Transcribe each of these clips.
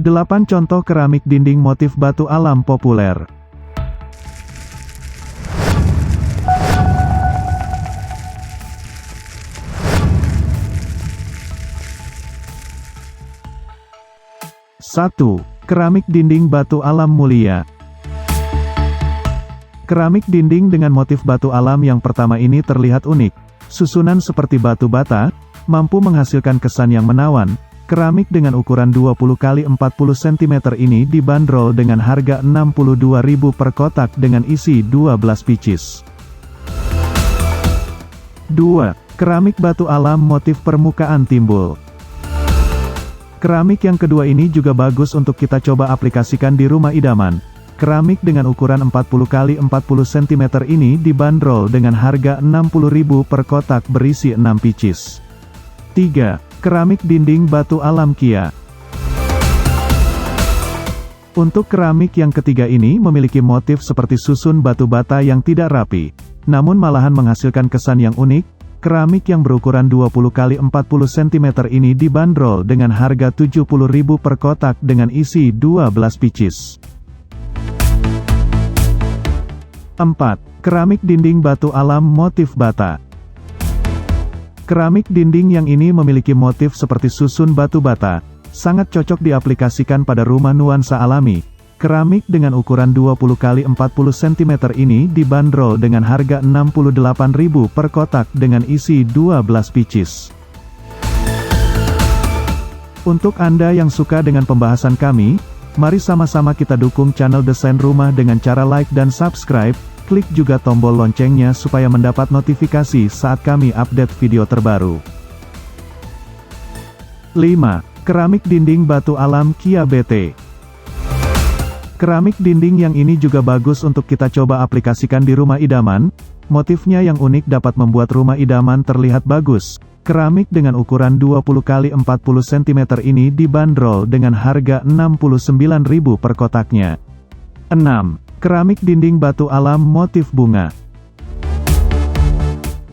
8 contoh keramik dinding motif batu alam populer. Satu, Keramik dinding batu alam mulia. Keramik dinding dengan motif batu alam yang pertama ini terlihat unik. Susunan seperti batu bata, mampu menghasilkan kesan yang menawan, Keramik dengan ukuran 20 x 40 cm ini dibanderol dengan harga 62.000 per kotak dengan isi 12 pieces. 2. Keramik batu alam motif permukaan timbul. Keramik yang kedua ini juga bagus untuk kita coba aplikasikan di rumah idaman. Keramik dengan ukuran 40 x 40 cm ini dibanderol dengan harga 60.000 per kotak berisi 6 pieces. 3. Keramik dinding batu alam Kia. Untuk keramik yang ketiga ini memiliki motif seperti susun batu bata yang tidak rapi, namun malahan menghasilkan kesan yang unik, Keramik yang berukuran 20 x 40 cm ini dibanderol dengan harga 70.000 per kotak dengan isi 12 pieces. 4. Keramik dinding batu alam motif bata. Keramik dinding yang ini memiliki motif seperti susun batu bata, sangat cocok diaplikasikan pada rumah nuansa alami, Keramik dengan ukuran 20 x 40 cm ini dibanderol dengan harga 68.000 per kotak dengan isi 12 pieces. Untuk Anda yang suka dengan pembahasan kami, mari sama-sama kita dukung channel Desain Rumah dengan cara like dan subscribe, klik juga tombol loncengnya supaya mendapat notifikasi saat kami update video terbaru. 5. Keramik dinding batu alam Kia BT Keramik dinding yang ini juga bagus untuk kita coba aplikasikan di rumah idaman. Motifnya yang unik dapat membuat rumah idaman terlihat bagus. Keramik dengan ukuran 20 x 40 cm ini dibanderol dengan harga 69.000 per kotaknya. 6. Keramik dinding batu alam motif bunga.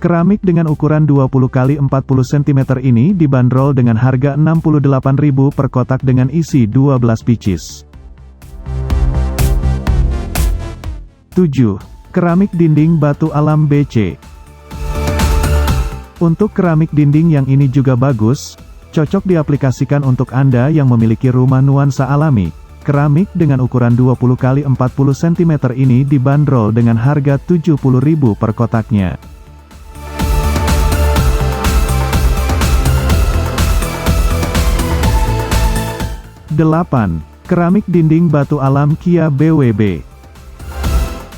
Keramik dengan ukuran 20 x 40 cm ini dibanderol dengan harga 68.000 per kotak dengan isi 12 pieces. 7. Keramik dinding batu alam BC Untuk keramik dinding yang ini juga bagus, cocok diaplikasikan untuk Anda yang memiliki rumah nuansa alami. Keramik dengan ukuran 20 x 40 cm ini dibanderol dengan harga 70.000 per kotaknya. Delapan, Keramik dinding batu alam Kia BWB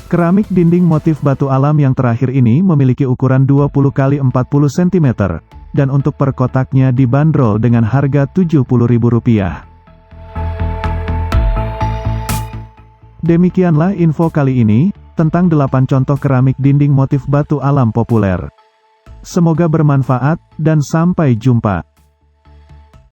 Keramik dinding motif batu alam yang terakhir ini memiliki ukuran 20 x 40 cm, dan untuk per kotaknya dibanderol dengan harga Rp70.000. Demikianlah info kali ini, tentang 8 contoh keramik dinding motif batu alam populer. Semoga bermanfaat, dan sampai jumpa.